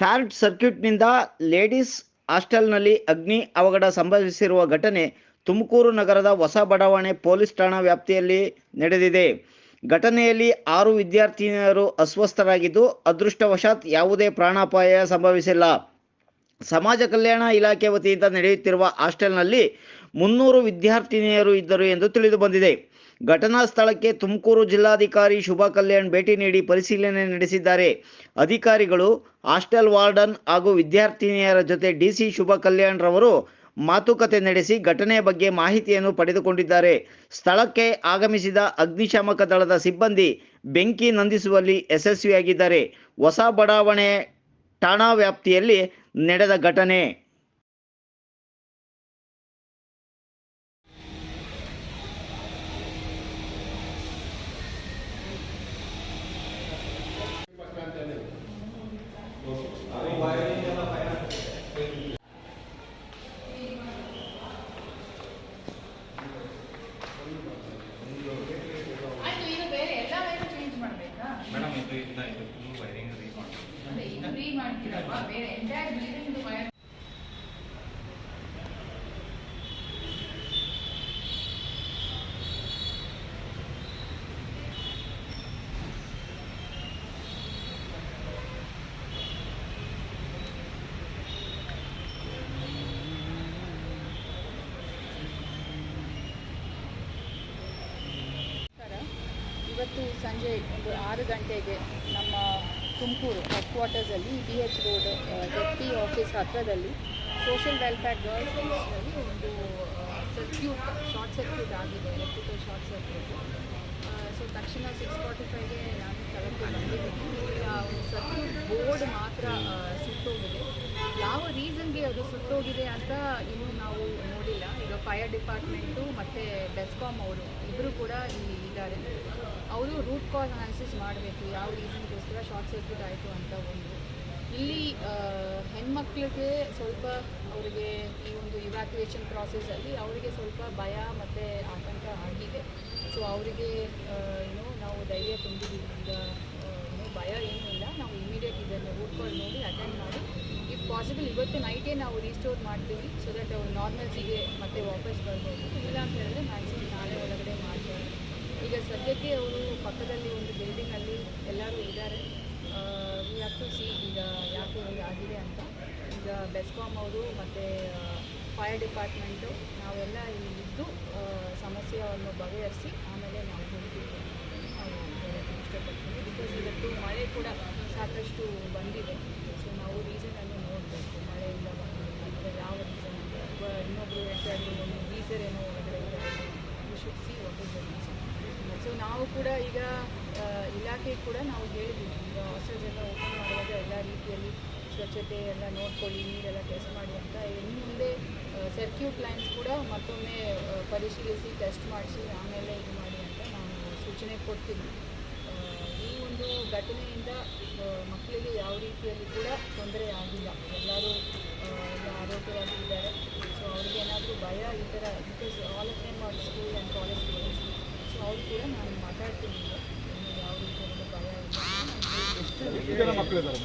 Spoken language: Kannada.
ಶಾರ್ಟ್ ಸರ್ಕ್ಯೂಟ್ನಿಂದ ಲೇಡೀಸ್ ಹಾಸ್ಟೆಲ್ನಲ್ಲಿ ಅಗ್ನಿ ಅವಘಡ ಸಂಭವಿಸಿರುವ ಘಟನೆ ತುಮಕೂರು ನಗರದ ಹೊಸ ಬಡಾವಣೆ ಪೊಲೀಸ್ ಠಾಣಾ ವ್ಯಾಪ್ತಿಯಲ್ಲಿ ನಡೆದಿದೆ. ಘಟನೆಯಲ್ಲಿ ಆರು ವಿದ್ಯಾರ್ಥಿನಿಯರು ಅಸ್ವಸ್ಥರಾಗಿದ್ದು, ಅದೃಷ್ಟವಶಾತ್ ಯಾವುದೇ ಪ್ರಾಣಾಪಾಯ ಸಂಭವಿಸಿಲ್ಲ. ಸಮಾಜ ಕಲ್ಯಾಣ ಇಲಾಖೆ ವತಿಯಿಂದ ನಡೆಯುತ್ತಿರುವ ಹಾಸ್ಟೆಲ್ನಲ್ಲಿ ಮುನ್ನೂರು ವಿದ್ಯಾರ್ಥಿನಿಯರು ಇದ್ದರು ಎಂದು ತಿಳಿದು ಬಂದಿದೆ. ಘಟನಾ ಸ್ಥಳಕ್ಕೆ ತುಮಕೂರು ಜಿಲ್ಲಾಧಿಕಾರಿ ಶುಭಾ ಕಲ್ಯಾಣ್ ಭೇಟಿ ನೀಡಿ ಪರಿಶೀಲನೆ ನಡೆಸಿದ್ದಾರೆ. ಅಧಿಕಾರಿಗಳು, ಹಾಸ್ಟೆಲ್ ವಾರ್ಡನ್ ಹಾಗೂ ವಿದ್ಯಾರ್ಥಿನಿಯರ ಜೊತೆ ಡಿಸಿ ಶುಭಾ ಕಲ್ಯಾಣ್ ರವರು ಮಾತುಕತೆ ನಡೆಸಿ ಘಟನೆ ಬಗ್ಗೆ ಮಾಹಿತಿಯನ್ನು ಪಡೆದುಕೊಂಡಿದ್ದಾರೆ. ಸ್ಥಳಕ್ಕೆ ಆಗಮಿಸಿದ ಅಗ್ನಿಶಾಮಕ ದಳದ ಸಿಬ್ಬಂದಿ ಬೆಂಕಿ ನಂದಿಸುವಲ್ಲಿ ಯಶಸ್ವಿಯಾಗಿದ್ದಾರೆ. ಹೊಸ ಬಡಾವಣೆ ಠಾಣಾ ವ್ಯಾಪ್ತಿಯಲ್ಲಿ ನಡೆದ ಘಟನೆ ಆಯ್ತು ಈಗ ಬೇರೆ ಎಲ್ಲ ವೈರು ಚೇಂಜ್ ಮಾಡ್ಬೇಕಾ ಮೇಡಮ್ ಇದು ಇಲ್ಲ ಇದು ಫುಲ್ ವೈರಿಂಗ್ ರೀ ಮಾಡಿ ಅದೇ ಇದು ಫ್ರೀ ಬೇರೆ ಎಂಟೈರ್ ಬಿಲ್ಡಿಂಗ್ ಇವತ್ತು ಸಂಜೆ ಒಂದು ಆರು ಗಂಟೆಗೆ ನಮ್ಮ Tumakuru head ಕ್ವಾರ್ಟರ್ಸಲ್ಲಿ B H road F P office ಹತ್ತಿರದಲ್ಲಿ ಸೋಷಿಯಲ್ ವೆಲ್ಫೇರ್ ಗರ್ಲ್ಸ್ ಹೌಸ್ನಲ್ಲಿ ಒಂದು ಸರ್ಕ್ಯೂಟ್ ಶಾರ್ಟ್ ಸರ್ಕ್ಯೂಟ್ ಆಗಿದೆ ಎಲೆಕ್ಟ್ರಿಕಲ್ ಶಾರ್ಟ್ ಸರ್ಕ್ಯೂಟ್ ಸೊ ತಕ್ಷಣ ಸಿಕ್ಸ್ ಫಾರ್ಟಿ ಫೈವ್ಗೆ ನಾನು ಸ್ಥಳಕ್ಕೆ ಬಂದಿದ್ದೀನಿ. ಒಂದು ಸರ್ಕ್ಯೂಟ್ ಬೋರ್ಡ್ ಮಾತ್ರ ಸುಟ್ಟೋಗಿದೆ. ಯಾವ ರೀಸನ್ಗೆ ಅದು ಸುಟ್ಟೋಗಿದೆ ಅಂತ ಇನ್ನೂ ನಾವು ನೋಡಿಲ್ಲ ಈಗ ಫೈರ್ ಡಿಪಾರ್ಟ್ಮೆಂಟು ಮತ್ತು ಬೆಸ್ಕಾಮ್ ಅವರು ಇಬ್ಬರು ಕೂಡ ಇಲ್ಲಿ ಇದ್ದಾರೆ. ಅವರು ರೂಟ್ ಕಾಸ್ ಅನಾಲಿಸಿಸ್ ಮಾಡಬೇಕು, ಯಾವ ರೀಸನ್ಗೋಸ್ಕರ ಶಾರ್ಟ್ ಸರ್ಕ್ಯೂಟ್ ಆಯಿತು ಅಂತ ಒಂದು. ಇಲ್ಲಿ ಹೆಣ್ಮಕ್ಳಿಗೆ ಸ್ವಲ್ಪ ಅವರಿಗೆ ಈ ಒಂದು ಇವ್ಯಾಕ್ಯುಯೇಷನ್ ಪ್ರಾಸೆಸಲ್ಲಿ ಅವರಿಗೆ ಸ್ವಲ್ಪ ಭಯ ಮತ್ತು ಆತಂಕ ಆಗಿದೆ. ಸೊ ಅವರಿಗೆ ಏನು, ನಾವು ಧೈರ್ಯ ತುಂಬಿದ್ದೀವಿ. ಈಗ ಏನು ಭಯ ಏನೂ ಇಲ್ಲ. ನಾವು ಇಮಿಡಿಯೇಟ್ ಇದನ್ನು ರೂಟ್ ಕಾಲ್ ನೋಡಿ ಅಟೆಂಡ್ ಮಾಡಿ ಇಫ್ ಪಾಸಿಬಲ್ ಇವತ್ತು ನೈಟೇ ನಾವು ರೀಸ್ಟೋರ್ ಮಾಡ್ತೀವಿ ಸೊ ದಟ್ ಅವ್ರು ನಾರ್ಮಲ್ಸಿಗೆ ಮತ್ತೆ ವಾಪಸ್ ಬರ್ಬೋದು. ಇಲ್ಲ ಅಂತ ಹೇಳಿದ್ರೆ ಮ್ಯಾಕ್ಸಿಮಮ್ ನಾಳೆ ಒಳಗಡೆ ಮಾಡ್ತಾರೆ ಈಗ ಸದ್ಯಕ್ಕೆ ಅವರು ಪಕ್ಕದಲ್ಲಿ ಒಂದು ಬಿಲ್ಡಿಂಗಲ್ಲಿ ಎಲ್ಲರೂ ಇದ್ದಾರೆ. ಯಾಕೆ ಸಿ, ಈಗ ಯಾಕೆ ಹಿಂಗೆ ಆಗಿದೆ ಅಂತ. ಈಗ ಬೆಸ್ಕಾಮ್ ಅವರು ಮತ್ತು ಫೈರ್ ಡಿಪಾರ್ಟ್ಮೆಂಟು ನಾವೆಲ್ಲ ಇದ್ದು ಸಮಸ್ಯೆಯನ್ನು ಬಗೆಹರಿಸಿ ಆಮೇಲೆ ನಾವು ಹೋಗ್ತೀವಿ. ಇಷ್ಟಪಡ್ತೀನಿ. ಬಿಕಾಸ್ ಇವತ್ತು ಮಳೆ ಕೂಡ ಸಾಕಷ್ಟು ಬಂದಿದೆ ಸೊ ನಾವು ರೀಸನನ್ನು ನೋಡಬೇಕು ಮಳೆಯಿಂದ ಬಂದಿದೆ ಅಥವಾ ಯಾವ ರೀಸನ್ ಅಂತ ಅಥವಾ ಇನ್ನೊಬ್ಬರು ಹೇಳ್ತಾ ಇದ್ರು ಒಂದು ಗೀಸರ್ ಏನೋ ಒಳಗಡೆ ಇದೆ you should see what is the reason so ನಾವು ಕೂಡ ಈಗ ಇಲಾಖೆ ಕೂಡ ನಾವು ಹೇಳಿದ್ದೀವಿ ಈಗ ಹಾಸ್ಟೆಲ್ಸ್ ಎಲ್ಲ ಓಪನ್ ಮಾಡುವಾಗ ಎಲ್ಲ ರೀತಿಯಲ್ಲಿ ಸ್ವಚ್ಛತೆ ಎಲ್ಲ ನೋಡ್ಕೊಳ್ಳಿ, ನೀರೆಲ್ಲ ಟೆಸ್ಟ್ ಮಾಡಿ ಅಂತ. ಇನ್ನು ಮುಂದೆ ಸರ್ಕ್ಯೂಟ್ ಲೈನ್ಸ್ ಕೂಡ ಮತ್ತೊಮ್ಮೆ ಪರಿಶೀಲಿಸಿ ಟೆಸ್ಟ್ ಮಾಡಿಸಿ, ಆಮೇಲೆ ಇದು ಮಾಡಿ ಅಂತ ನಾನು ಸೂಚನೆ ಕೊಡ್ತೀನಿ ಈ ಒಂದು ಘಟನೆಯಿಂದ ಮಕ್ಕಳಿಗೆ ಯಾವ ರೀತಿಯಲ್ಲಿ ಕೂಡ ತೊಂದರೆ ಆಗಿಲ್ಲ. ಎಲ್ಲರೂ ಆರೋಗ್ಯವಾಗಿದ್ದಾರೆ. ಸೊ ಅವ್ರಿಗೇನಾದರೂ ಭಯ ಈ ಥರ because all of time school and college students so ಅವ್ರು ಕೂಡ ನಾನು ಮಾತಾಡ್ತೀನಿ ಈಗ ಇನ್ನು ಯಾವ ರೀತಿಯಲ್ಲಿ ಭಯ ಇಲ್ಲ ಅಂತ ನಾನು ಹೇಳ್ತೀನಿ. ಎಷ್ಟು ಜನ ಮಕ್ಕಳಿದ್ದಾರೆ.